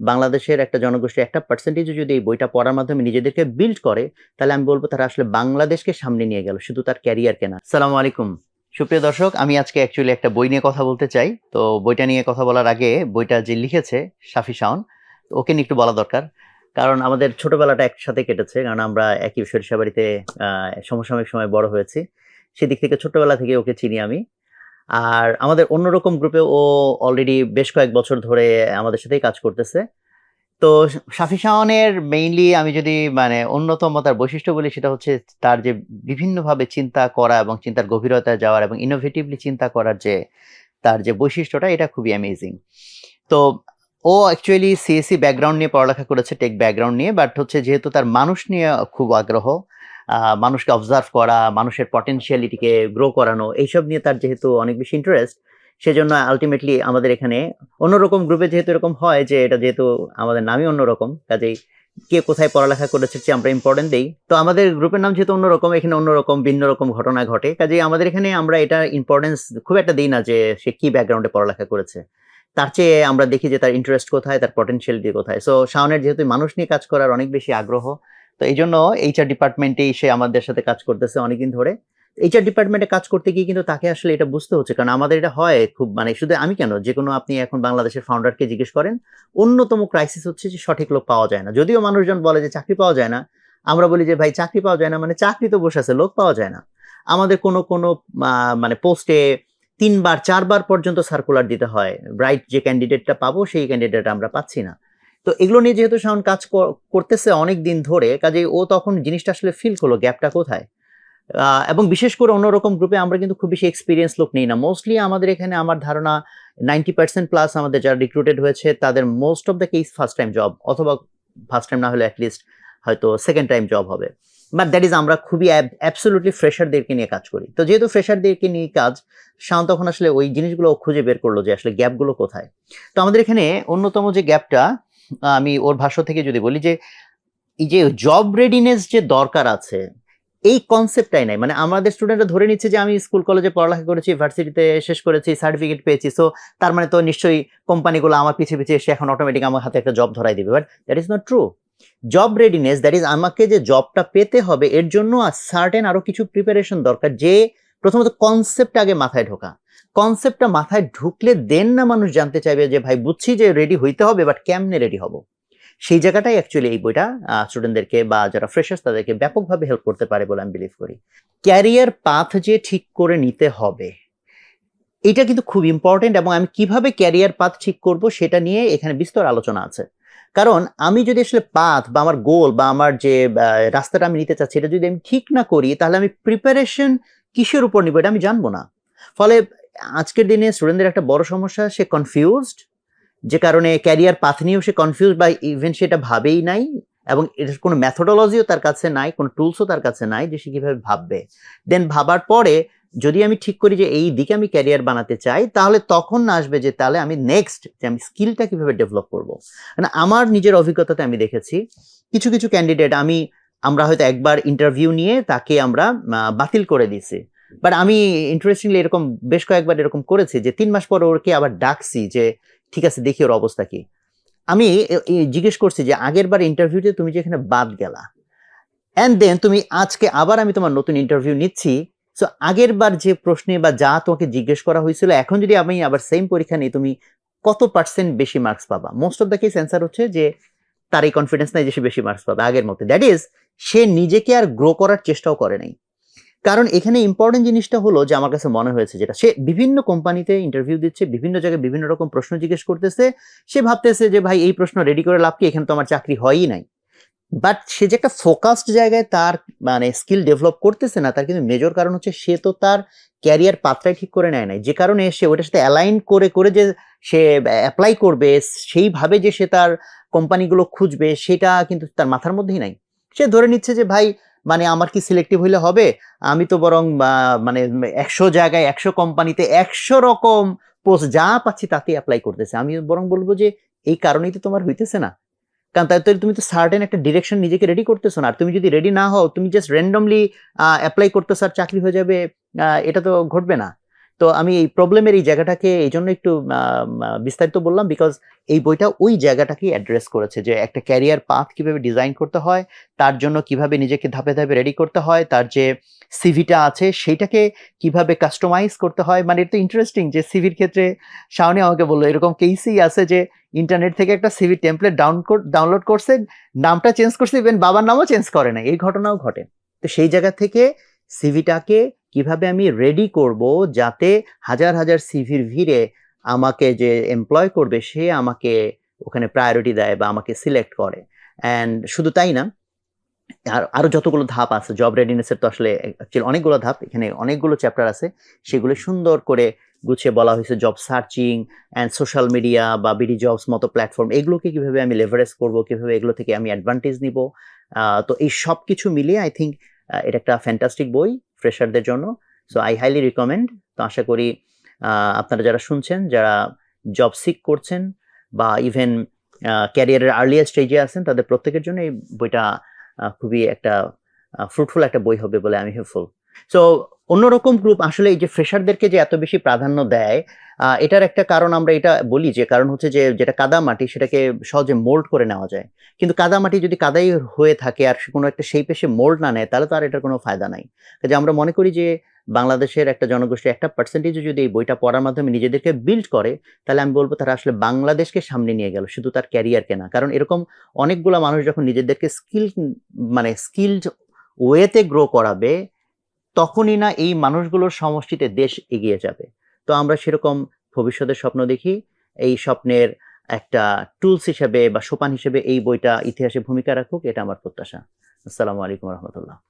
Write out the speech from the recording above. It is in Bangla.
বাংলাদেশের একটা জনগোষ্ঠীর একটা পার্সেন্টেজও যদি এই বইটা পড়ার মাধ্যমে নিজেদেরকে বিল্ড করে, তাহলে আমি বলব তারা আসলে বাংলাদেশকে সামনে নিয়ে গেল, শুধু তার ক্যারিয়ার কেনা সালাম আলাইকুম। সুপ্রিয় দর্শক, আমি আজকে অ্যাকচুয়ালি একটা বই নিয়ে কথা বলতে চাই। তো বইটা নিয়ে কথা বলার আগে বইটা যে লিখেছে সাফি শাওন, ওকে নিয়ে একটু বলা দরকার। কারণ আমাদের ছোটবেলাটা একসাথে কেটেছে, কারণ আমরা একই সরিষাবাড়িতে, আহ, সমসাময়িক সময় বড় হয়েছি। সেদিক থেকে ছোটবেলা থেকে ওকে চিনি আমি। আর আমাদের অন্যরকম গ্রুপে ও অলরেডি বেশ কয়েক বছর ধরে আমাদের সাথেই কাজ করতেছে। তো শাফি শাওনের মেইনলি আমি যদি মানে অন্যতম তার বৈশিষ্ট্য বলি সেটা হচ্ছে তার যে বিভিন্নভাবে চিন্তা করা এবং চিন্তার গভীরতায় যাওয়ার এবং ইনোভেটিভলি চিন্তা করার যে তার যে বৈশিষ্ট্যটা, এটা খুবই অ্যামেজিং তো ও অ্যাকচুয়ালি সিএসসি ব্যাকগ্রাউন্ড নিয়ে পড়ালেখা করেছে টেক ব্যাকগ্রাউন্ড নিয়ে বাট হচ্ছে যেহেতু তার মানুষ নিয়ে খুব আগ্রহ মানুষকে অবজার্ভ করা, মানুষের পটেনশিয়ালিটিকে গ্রো করানো, এইসব নিয়ে তার যেহেতু অনেক বেশি ইন্টারেস্ট সেজন্য আলটিমেটলি আমাদের এখানে অন্যরকম গ্রুপে যেহেতু এরকম হয় যে এটা যেহেতু আমাদের নামই অন্যরকম, কাজেই কে কোথায় পড়ালেখা করেছে যে আমরা ইম্পর্টেন্ট দিই। তো আমাদের গ্রুপের নাম যেহেতু অন্যরকম, এখানে অন্যরকম, ভিন্ন রকম ঘটনা ঘটে, কাজেই আমাদের এখানে আমরা এটা ইম্পর্টেন্স খুব একটা দিই না যে সে কি ব্যাকগ্রাউন্ডে পড়ালেখা করেছে। তার চেয়ে আমরা দেখি যে তার ইন্টারেস্ট কোথায়, তার পটেনশিয়ালিটি কোথায়। সো শাওনের যেহেতু মানুষ নিয়ে কাজ করার অনেক বেশি আগ্রহ তো এই জন্য এইচআর ডিপার্টমেন্টেই সে আমাদের সাথে কাজ করতেছে অনেকদিন ধরে। এইচআর ডিপার্টমেন্টে কাজ করতে গিয়ে কিন্তু তাকে আসলে এটা বুঝতে হচ্ছে, কারণ আমাদের এটা হয় খুব মানে শুধু আমি কেন যে কোনো আপনি এখন বাংলাদেশের ফাউন্ডারকে জিজ্ঞেস করেন, অন্যতম ক্রাইসিস হচ্ছে যে সঠিক লোক পাওয়া যায় না। যদিও মানুষজন বলে যে চাকরি পাওয়া যায় না, আমরা বলি যে ভাই চাকরি পাওয়া যায় না মানে চাকরি তো বসে আছে, লোক পাওয়া যায় না। আমাদের কোনো কোনো মানে পোস্টে তিনবার, চারবার পর্যন্ত সার্কুলার দিতে হয় রাইট যে ক্যান্ডিডেটটা পাবো সেই ক্যান্ডিডেট আমরা পাচ্ছি না। তো এগুলো নিয়ে যেহেতু শাওন কাজ কর- করতেছে অনেক দিন ধরে কাজে ও তখন জিনিসটা আসলে ফিল করল গ্যাপটা কোথায়। এবং বিশেষ করে অন্যরকম গ্রুপে আমরা কিন্তু খুব বেশি এক্সপিরিয়েন্স লোক নেই না। মোস্টলি আমাদের এখানে আমার ধারণা নাইনটি পার্সেন্ট প্লাস আমাদের যারা রিক্রুটেড হয়েছে, তাদের most of the case first time job অথবা ফার্স্ট টাইম না হলে অ্যাটলিস্ট হয়তো সেকেন্ড টাইম জব হবে। বাট দ্যাট ইজ আমরা খুবই অ্যাবসোলুটলি ফ্রেশারদেরকে নিয়ে কাজ করি। তো যেহেতু ফ্রেশারদেরকে নিয়ে কাজ, শাওন তখন আসলে ওই জিনিসগুলো খুঁজে বের করল যে আসলে গ্যাপগুলো কোথায়। তো আমাদের এখানে অন্যতম যে গ্যাপটা আমি ওর ভাষ্য থেকে যদি বলি যে, এই যে জব রেডিনেস যে দরকার আছে, এই কনসেপ্টটাই নাই। মানে আমাদের স্টুডেন্টরা ধরে নিচ্ছে যে আমি স্কুল কলেজে পড়ালেখা করেছি ইউনিভার্সিটিতে শেষ করেছি সার্টিফিকেট পেয়েছি সো তার মানে তো নিশ্চয়ই কোম্পানিগুলো আমার পিছিয়ে পিছিয়ে এসে এখন অটোমেটিক আমার হাতে একটা জব ধরাই দিবে। But that is not true job readiness that is আমাকে যে জবটা পেতে হবে, এর জন্য সার্টেন আরও কিছু প্রিপারেশন দরকার, যে প্রথমত কনসেপ্ট আগে মাথায় ঢোকা। কনসেপ্টটা মাথায় ঢুকলে দেন না মানুষ জানতে চাইবে যে, ভাই, বুঝছি যে রেডি হইতে হবে বাট কেমনে রেডি হব? সেই জায়গাটাই অ্যাকচুয়ালি এই বইটা স্টুডেন্টদেরকে বা যারা ফ্রেশার্স তাদেরকে ব্যাপকভাবে হেল্প করতে পারে বলে আমি বিলিভ করি। ক্যারিয়ার পাথ যে ঠিক করে নিতে হবে, এটা কিন্তু খুব ইম্পর্টেন্ট এবং আমি কীভাবে ক্যারিয়ার পাথ ঠিক করব সেটা নিয়ে এখানে বিস্তর আলোচনা আছে। কারণ আমি যদি আসলে পাথ বা আমার গোল বা আমার যে রাস্তাটা আমি নিতে চাচ্ছি, এটা যদি আমি ঠিক না করি, তাহলে আমি প্রিপারেশন কিসের উপর নিব এটা আমি জানব না। ফলে আজকের দিনে স্টুডেন্টদের একটা বড় সমস্যা, সে কনফিউজড যে কারণে ক্যারিয়ার পাথ নিয়েও সে কনফিউজ বা ইভেন সেটা ভাবেই নাই এবং এটার কোনো ম্যাথোডোলজিও তার কাছে নাই, কোনো টুলসও তার কাছে নাই যে সে কীভাবে ভাববে। দেন ভাবার পরে যদি আমি ঠিক করি যে এই দিকে আমি ক্যারিয়ার বানাতে চাই, তাহলে তখন আসবে যে তাহলে আমি নেক্সট যে আমি স্কিলটা কীভাবে ডেভেলপ করব। মানে আমার নিজের অভিজ্ঞতাতে আমি দেখেছি, কিছু কিছু ক্যান্ডিডেট আমি, আমরা হয়তো একবার ইন্টারভিউ নিয়ে তাকে আমরা বাতিল করে দিয়েছি। বাট আমি ইন্টারেস্টিংলি এরকম বেশ কয়েকবার এরকম করেছি যে তিন মাস পর ওরকে আবার ডাকছি যে, ঠিক আছে, দেখি ওর অবস্থা কি। আমি জিজ্ঞেস করছি যে, আগের বার ইন্টারভিউতে তুমি যেখানে বাদ গেলা। অ্যান্ড দেন তুমি আজকে আবার আমি তোমার নতুন ইন্টারভিউ নিচ্ছি। সো আগের বার যে প্রশ্নে বা যা তোমাকে জিজ্ঞেস করা হয়েছিল, এখন যদি আমি আবার সেম পরীক্ষা নিই, তুমি কত পার্সেন্ট বেশি মার্কস পাবা? Most of the case answer হচ্ছে যে, তার এই কনফিডেন্স নাই যে সে বেশি মার্কস পাবে আগের মতো দ্যাট ইজ সে নিজেকে আর গ্রো করার চেষ্টাও করে নাই। কারণ এখানে ইম্পর্টেন্ট জিনিসটা হলো যে আমার কাছে মনে হয়েছে যেটা, সে বিভিন্ন কোম্পানিতে ইন্টারভিউ দিচ্ছে, বিভিন্ন জায়গায় বিভিন্ন রকম প্রশ্ন জিজ্ঞেস করতেছে, সে ভাবতেছে যে ভাই এই প্রশ্ন রেডি করে লাভ কি? এখানে তো আমার চাকরি হয়ই নাই। বাট সে যে একটা ফোকাসড জায়গায় তার মানে স্কিল ডেভেলপ করতেছে না, তার কিন্তু মেজর কারণ হচ্ছে সে তো তার ক্যারিয়ার পাত্রাই ঠিক করে নেয় নাই। যে কারণে সে ওটার সাথে অ্যালাইন করে করে যে সে অ্যাপ্লাই করবে, সেইভাবে যে সে তার কোম্পানিগুলো খুঁজবে, সেটা কিন্তু তার মাথার মধ্যেই নাই। সে ধরে নিচ্ছে যে ভাই মানে আমার কি সিলেক্টিভ হইলে হবে? আমি তো বরং মানে একশো জায়গায় একশো কোম্পানিতে একশো রকম পোস্ট যা পাচ্ছি তাতে অ্যাপ্লাই করতেছে। আমি বরং বলব যে এই কারণেই তো তোমার হইতেছে না। কারণ তাই তুমি তো সার্টেন একটা ডিরেকশন নিজেকে রেডি করতেছো না। আর তুমি যদি রেডি না হও, তুমি জাস্ট র্যান্ডমলি অ্যাপ্লাই করতেছো আর চাকরি হয়ে যাবে এটা তো ঘটবে না। তো আমি এই প্রবলেমের এই জায়গাটাকে এই জন্য একটু বিস্তারিত বললাম বিকজ এই বইটা ওই জায়গাটাকেই অ্যাড্রেস করেছে যে একটা ক্যারিয়ার পাথ কীভাবে ডিজাইন করতে হয়, তার জন্য কীভাবে নিজেকে ধাপে ধাপে রেডি করতে হয়, তার যে সিভিটা আছে সেইটাকে কীভাবে কাস্টমাইজ করতে হয়। মানে এটা তো ইন্টারেস্টিং যে সিভির ক্ষেত্রে শাওনি আমাকে বলল, এরকম কেসই আছে যে ইন্টারনেট থেকে একটা সিভি টেমপ্লেট ডাউন ডাউনলোড করছে, নামটা চেঞ্জ করছে ইভেন বাবার নামও চেঞ্জ করে না এই ঘটনাও ঘটে। তো সেই জায়গা থেকে সিভিটাকে কীভাবে আমি রেডি করব যাতে হাজার হাজার সিভির ভিড়ে আমাকে যে এমপ্লয় করবে, সে আমাকে ওখানে প্রায়োরিটি দেয় বা আমাকে সিলেক্ট করে। অ্যান্ড শুধু তাই না, আর আরও যতগুলো ধাপ আছে জব রেডিনেসের তো আসলে actually অনেকগুলো ধাপ, এখানে অনেকগুলো চ্যাপ্টার আছে। সেগুলো সুন্দর করে গুছিয়ে বলা হয়েছে job searching and social media বা বিডি জবস মতো প্ল্যাটফর্ম এগুলোকে কীভাবে আমি লেভারেজ করব, কীভাবে এগুলো থেকে আমি অ্যাডভান্টেজ নিব? তো এই সব কিছু মিলিয়ে আই থিঙ্ক এটা একটা ফ্যান্টাস্টিক বই। ফ্রেশারদের জন্য। সো আই হাইলি রিকমেন্ড তো আশা করি আপনারা যারা শুনছেন, যারা জব সিক করছেন, বা ইভেন ক্যারিয়ারের আর্লিয়ার স্টেজে আছেন, তাদের প্রত্যেকের জন্য এই বইটা খুবই একটা ফ্রুটফুল একটা বই হবে বলে আমি হেল্পফুল সো অন্যরকম গ্রুপ আসলে এই যে ফ্রেশারদেরকে যে এত বেশি প্রাধান্য দেয় এটার একটা কারণ আমরা এটা বলি যে, কারণ হচ্ছে যে, যেটা কাদা মাটি সেটাকে সহজে মোল্ড করে নেওয়া যায়। কিন্তু কাদা মাটি যদি কাদাই হয়ে থাকে আর কোনো একটা সেই পেশে মোল্ড না নেয়, তাহলে তো আর এটার কোনো ফায়দা নাই। কাজে আমরা মনে করি যে, বাংলাদেশের একটা জনগোষ্ঠী একটা পার্সেন্টেজও যদি এই বইটা পড়ার মাধ্যমে নিজেদেরকে বিল্ড করে, তাহলে আমি বলব তারা আসলে বাংলাদেশকে সামনে নিয়ে গেল, শুধু তার ক্যারিয়ারকে না। কারণ এরকম অনেকগুলো মানুষ যখন নিজেদেরকে স্কিল মানে স্কিলড ওয়েতে গ্রো করাবে তখনই না এই মানুষগুলোর সমষ্টিতে দেশ এগিয়ে যাবে। তো আমরা সেরকম ভবিষ্যতের স্বপ্ন দেখি। এই স্বপ্নের একটা টুলস হিসেবে বা সোপান হিসেবে এই বইটা ইতিহাসে ভূমিকা রাখুক, এটা আমার প্রত্যাশা। আসসালামু আলাইকুম রহমতুল্লাহ।